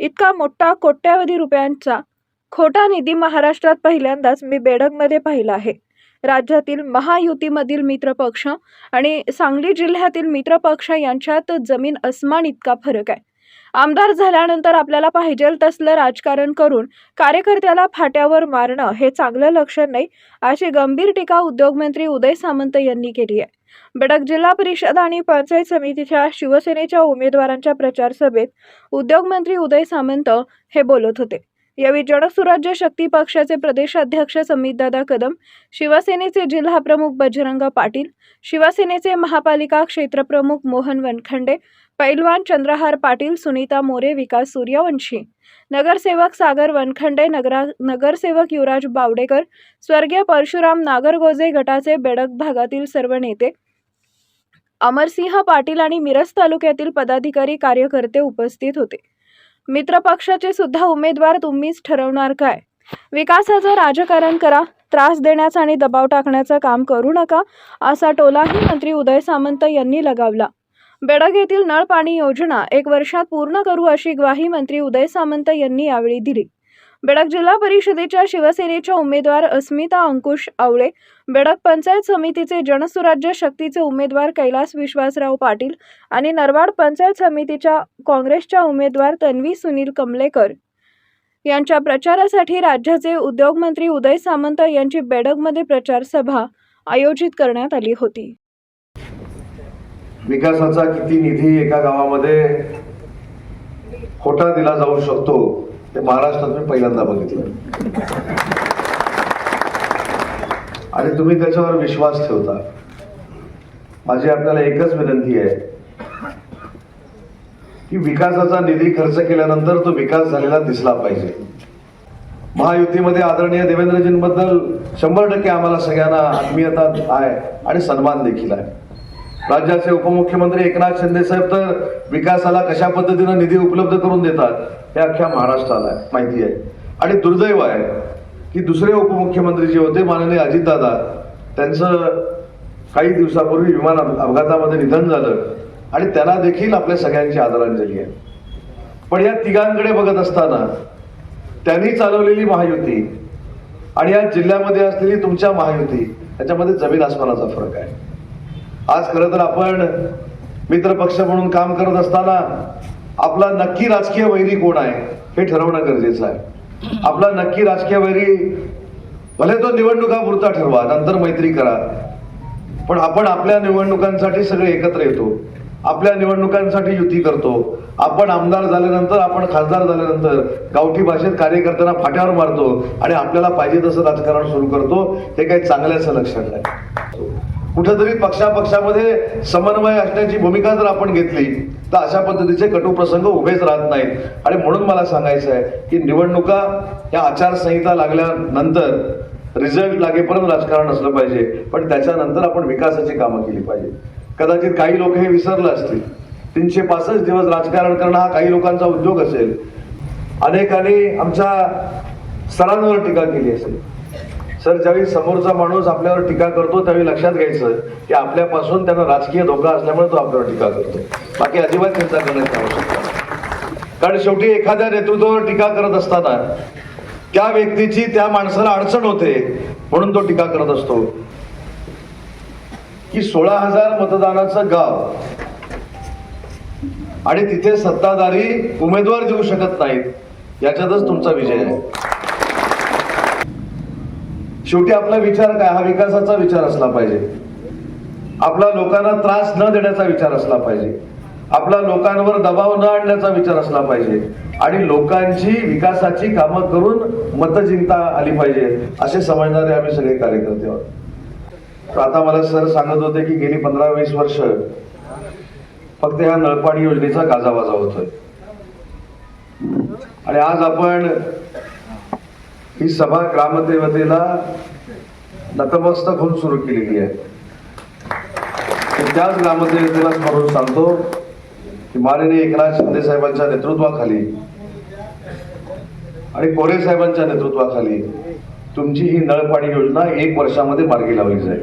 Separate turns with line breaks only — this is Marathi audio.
इतका मोठा कोट्यावधी रुपयांचा खोटा निधी महाराष्ट्रात पहिल्यांदाच मी बेडगमध्ये पाहिला आहे. राज्यातील महायुतीमधील मित्रपक्ष आणि सांगली जिल्ह्यातील मित्रपक्ष यांच्यात जमीन अस्मान इतका फरक आहे. आमदार झाल्यानंतर आपल्याला पाहिजेल तसलं राजकारण करून कार्यकर्त्याला फाट्यावर मारणं हे चांगलं लक्षण नाही अशी गंभीर टीका उद्योगमंत्री उदय सामंत यांनी केली आहे. बेडक जिल्हा परिषद आणि पंचायत समितीच्या शिवसेनेच्या उमेदवारांच्या प्रचार सभेत उद्योगमंत्री उदय सामंत हे बोलत होते. यावेळी जनसुराज्य शक्ती पक्षाचे प्रदेशाध्यक्ष समितदादा कदम शिवसेनेचे जिल्हा प्रमुख बजरंग पाटील शिवसेनेचे महापालिका क्षेत्रप्रमुख मोहन वनखंडे पैलवान चंद्रहार पाटील सुनीता मोरे विकास सूर्यवंशी नगरसेवक सागर वनखंडे नगरा नगरसेवक युवराज बावडेकर स्वर्गीय परशुराम नागरगोजे गटाचे बेडक भागातील सर्व नेते अमरसिंह पाटील आणि मिरज तालुक्यातील पदाधिकारी कार्यकर्ते उपस्थित होते. मित्र पक्षाचे सुद्धा उमेदवार तुम्हीच ठरवणार काय? विकासाचं राजकारण करा त्रास देण्याचा आणि दबाव टाकण्याचं काम करू नका असा टोलाही मंत्री उदय सामंत यांनी लगावला. बेडग येथील नळ पाणी योजना एक वर्षात पूर्ण करू अशी ग्वाही मंत्री उदय सामंत यांनी यावेळी दिली. बेडक जिल्हा परिषदेच्या शिवसेनेच्या उमेदवार अस्मिता अंकुश आवळे बेडक पंचायत समितीचे जनसुराज्य शक्तीचे उमेदवार कैलास विश्वासराव पाटील आणि नरवाड पंचायत समितीच्या काँग्रेसच्या उमेदवार तन्वी सुनील कमलेकर यांच्या प्रचारासाठी राज्याचे उद्योगमंत्री उदय सामंत यांची बेडगमध्ये प्रचारसभा आयोजित करण्यात आली होती.
विकासाचा किती निधी एका गावामध्ये खोटा दिला जाऊ शकतो ते महाराष्ट्रात मी पहिल्यांदा बघितलं. आणि तुम्ही त्याच्यावर विश्वास ठेवता. माझी आपल्याला एकच विनंती आहे की विकासाचा निधी खर्च केल्यानंतर तो विकास झालेला दिसला पाहिजे. महायुतीमध्ये आदरणीय देवेंद्रजींबद्दल शंभर टक्के आम्हाला सगळ्यांना आत्मीयता आहे आणि सन्मान देखील आहे. राज्याचे उपमुख्यमंत्री एकनाथ शिंदे साहेब तर विकासाला कशा पद्धतीनं निधी उपलब्ध करून देतात हे अख्ख्या महाराष्ट्राला आहे, माहिती आहे. आणि दुर्दैव आहे की दुसरे उपमुख्यमंत्री जे होते माननीय अजितदादा त्यांचं काही दिवसापूर्वी विमान अपघातामध्ये निधन झालं आणि त्यांना देखील आपल्या सगळ्यांची आदरांजली आहे. पण या तिघांकडे बघत असताना त्यांनी चालवलेली महायुती आणि या जिल्ह्यामध्ये असलेली तुमच्या महायुती याच्यामध्ये जमीन आसमानाचा फरक आहे. आज खरं तर आपण मित्रपक्ष म्हणून काम करत असताना आपला नक्की राजकीय वैरी कोण आहे हे ठरवणं गरजेचं आहे. आपला नक्की राजकीय वैरी भले तो निवडणुकापुरता ठरवा नंतर मैत्री करा. पण आपण आपल्या निवडणुकांसाठी सगळे एकत्र येतो. आपल्या निवडणुकांसाठी युती करतो. आपण आमदार झाल्यानंतर आपण खासदार झाल्यानंतर गावठी भाषेत कार्यकर्त्यांना फाट्यावर मारतो आणि आपल्याला पाहिजे तसं राजकारण सुरू करतो. हे काही चांगल्याचं लक्षात नाही. कुठेतरी पक्षापक्षामध्ये समन्वय असण्याची भूमिका जर आपण घेतली तर अशा पद्धतीचे कटू प्रसंग उभेच राहत नाहीत. आणि म्हणून मला सांगायचं आहे की निवडणुका या आचारसंहिता लागल्यानंतर रिझल्ट लागेपर्यंत राजकारण असलं पाहिजे. पण त्याच्यानंतर आपण विकासाची कामं केली पाहिजे कदाचित काही लोक हे विसरलं असतील. तीनशे पासष्ट दिवस राजकारण करणं हा काही लोकांचा उद्योग असेल. अनेकांनी आमच्या सरांवर टीका केली असेल. सर ज्यावेळी समोरचा माणूस आपल्यावर टीका करतो त्यावेळी लक्षात घ्यायचं की आपल्यापासून त्यांना राजकीय धोका असल्यामुळे तो आपल्यावर टीका करतो. बाकी अजिबात चिंता करण्याची आवश्यकता कारण शेवटी एखाद्या नेतृत्वावर टीका करत असताना त्या व्यक्तीची त्या माणसाला अडचण होते म्हणून तो टीका करत असतो. की सोळा हजार मतदानाचं गाव आणि तिथे सत्ताधारी उमेदवार देऊ शकत नाहीत याच्यातच तुमचा विजय आहे. शेवटी आपला विचार काय? हा विकासाचा विचार असला पाहिजे. आपला लोकांना त्रास न देण्याचा विचार असला पाहिजे. आपला लोकांवर दबाव न आणण्याचा विचार असला पाहिजे. आणि लोकांची विकासाची कामं करून मतं जिंकता आली पाहिजे असे समजणारे आम्ही सगळे कार्यकर्ते आहोत. आता मला सर सांगत होते की गेली पंधरा वीस वर्ष फक्त ह्या नळपाणी योजनेचा गाजावाजा होतोय. आणि आज आपण ही सभा ग्रामदेवतेला नतमस्तक होऊन सुरू केलेली आहे. त्याच ग्रामदेवतेला स्मरून सांगतो की माननीय एकनाथ शिंदे साहेबांच्या नेतृत्वाखाली आणि कोरे साहेबांच्या नेतृत्वाखाली तुमची ही नळपाणी योजना एक वर्षामध्ये मार्गी लावली जाईल.